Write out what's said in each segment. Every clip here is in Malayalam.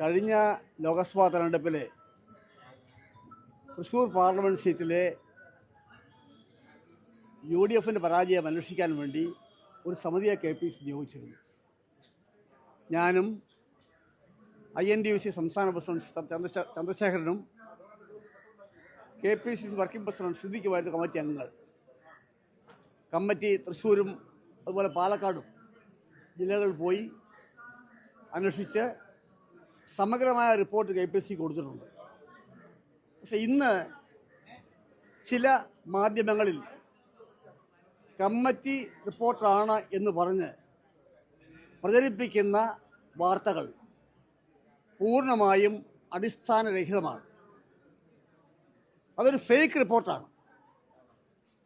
കഴിഞ്ഞ ലോക്സഭാ തെരഞ്ഞെടുപ്പിൽ തൃശ്ശൂർ പാർലമെന്റ് സീറ്റിലെ യു ഡി എഫിന്റെ പരാജയം അന്വേഷിക്കാൻ വേണ്ടി ഒരു സമിതിയെ കെ പി സി നിയോഗിച്ചിരുന്നു. ഞാനും I N D U C സംസ്ഥാന പ്രസിഡന്റ് ചന്ദ്രശേ- ചന്ദ്രശേഖരനും K P C C working president സിദ്ദിഖുമായിട്ട് committee അംഗങ്ങൾ കമ്മിറ്റി തൃശ്ശൂരും അതുപോലെ പാലക്കാടും ജില്ലകളിൽ പോയി അന്വേഷിച്ച് സമഗ്രമായ റിപ്പോർട്ട് കെ പി സി കൊടുത്തിട്ടുണ്ട്. പക്ഷെ ഇന്ന് ചില മാധ്യമങ്ങളിൽ കമ്മിറ്റി റിപ്പോർട്ടാണ് എന്ന് പറഞ്ഞ് പ്രചരിപ്പിക്കുന്ന വാർത്തകൾ പൂർണമായും അടിസ്ഥാനരഹിതമാണ്. അതൊരു ഫേക്ക് റിപ്പോർട്ടാണ്.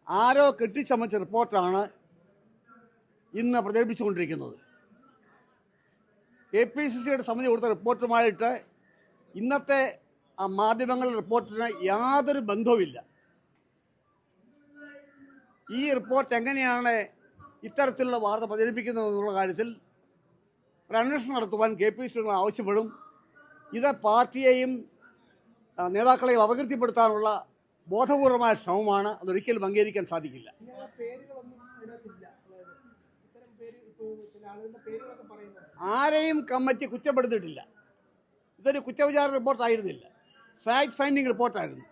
ആരോ കെട്ടിച്ചമച്ച റിപ്പോർട്ടാണ് ഇന്ന് പ്രചരിപ്പിച്ചുകൊണ്ടിരിക്കുന്നത്. കെ പി സി സിയുടെ സമിതി കൊടുത്ത റിപ്പോർട്ടുമായിട്ട് ഇന്നത്തെ ആ മാധ്യമങ്ങളുടെ റിപ്പോർട്ടിന് യാതൊരു ബന്ധവുമില്ല. ഈ റിപ്പോർട്ട് എങ്ങനെയാണ് ഇത്തരത്തിലുള്ള വാർത്ത പ്രചരിപ്പിക്കുന്നത് എന്നുള്ള കാര്യത്തിൽ ഒരു അന്വേഷണം നടത്തുവാൻ കെ പി സി ആവശ്യപ്പെടും. ഇത് പാർട്ടിയെയും നേതാക്കളെയും അപകീർത്തിപ്പെടുത്താനുള്ള ബോധപൂർവമായ ശ്രമമാണ്. അതൊരിക്കലും അംഗീകരിക്കാൻ സാധിക്കില്ല. ആരെയും കമ്മിറ്റി കുറ്റപ്പെടുത്തിയിട്ടില്ല. ഇതൊരു കുറ്റവിചാര റിപ്പോർട്ടായിരുന്നില്ല. Fact finding റിപ്പോർട്ടായിരുന്നു.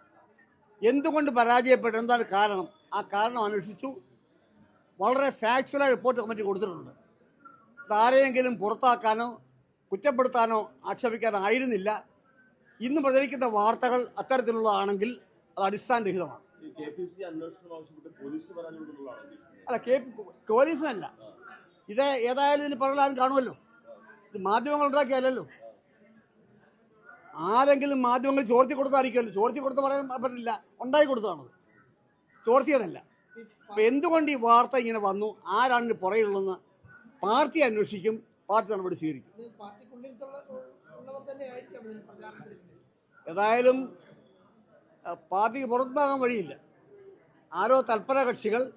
എന്തുകൊണ്ട് പരാജയപ്പെട്ടു? എന്താണ് കാരണം? ആ കാരണം അന്വേഷിച്ചു. വളരെ ഫാക്ച്വലായ റിപ്പോർട്ട് കമ്മിറ്റി കൊടുത്തിട്ടുണ്ട്. ഇതാരെയെങ്കിലും പുറത്താക്കാനോ കുറ്റപ്പെടുത്താനോ ആക്ഷേപിക്കാനോ ആയിരുന്നില്ല ഇന്ന് പ്രചരിക്കുന്ന വാർത്തകൾ അത്തരത്തിലുള്ളതാണെങ്കിൽ അത് അടിസ്ഥാനരഹിതമാണ്. അല്ല കെ പോലീസിനല്ല. ഇത് ഏതായാലും ഇതിൽ പറയാൻ കാണുമല്ലോ. ഇത് മാധ്യമങ്ങൾ ഉണ്ടാക്കിയല്ലോ ആരെങ്കിലും മാധ്യമങ്ങൾ ചോർത്തി കൊടുത്തായിരിക്കുമല്ലോ. ചോർത്തി കൊടുത്ത് പറയാൻ പറ്റില്ല. ഉണ്ടാക്കി കൊടുത്തതാണത്. ചോർത്തിയതല്ല. അപ്പൊ എന്തുകൊണ്ട് ഈ വാർത്ത ഇങ്ങനെ വന്നു? ആരാണ് പുറകിലുള്ളതെന്ന് പാർട്ടി അന്വേഷിക്കും പാർട്ടി നടപടി സ്വീകരിക്കും. ഏതായാലും പാർട്ടിക്ക് പുറത്താകാൻ വഴിയില്ല. ആരോ തൽപര കക്ഷികൾ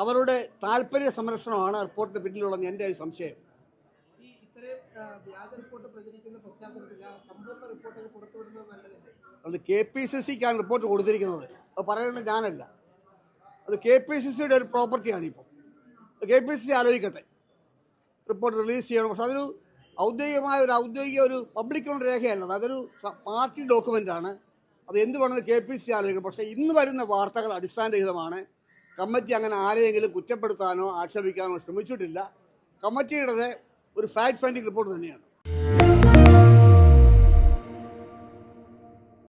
അവരുടെ താല്പര്യ സംരക്ഷണമാണ് റിപ്പോർട്ടിന് പിന്നിലുള്ളതെന്ന് എന്റെ ഒരു സംശയം. അത് കെ പി സി സിക്കാണ് റിപ്പോർട്ട് കൊടുത്തിരിക്കുന്നത്. അത് പറയേണ്ടത് ഞാനല്ല. അത് കെ പി സി സിയുടെ ഒരു പ്രോപ്പർട്ടിയാണ് ഇപ്പോൾ കെ പി സി സി ആലോചിക്കട്ടെ. റിപ്പോർട്ട് റിലീസ് ചെയ്യണം. പക്ഷെ അതൊരു ഔദ്യോഗികമായ ഒരു ഔദ്യോഗിക ഒരു പബ്ലിക് ഓൺ രേഖയല്ല. അതൊരു പാർട്ടി ഡോക്യുമെന്റ് ആണ് അത് എന്ത് വേണമെന്ന് കെ പി സി ആലോചിക്കണം പക്ഷേ ഇന്ന് വരുന്ന വാർത്തകൾ അടിസ്ഥാനരഹിതമാണ്. കമ്മിറ്റി അങ്ങനെ ആരെയെങ്കിലും കുറ്റപ്പെടുത്താനോ ആക്ഷേപിക്കാനോ ശ്രമിച്ചിട്ടില്ല. കമ്മിറ്റിയുടേത് ഒരു ഫാക്ട് ഫൈൻഡിങ് റിപ്പോർട്ട് തന്നെയാണ്.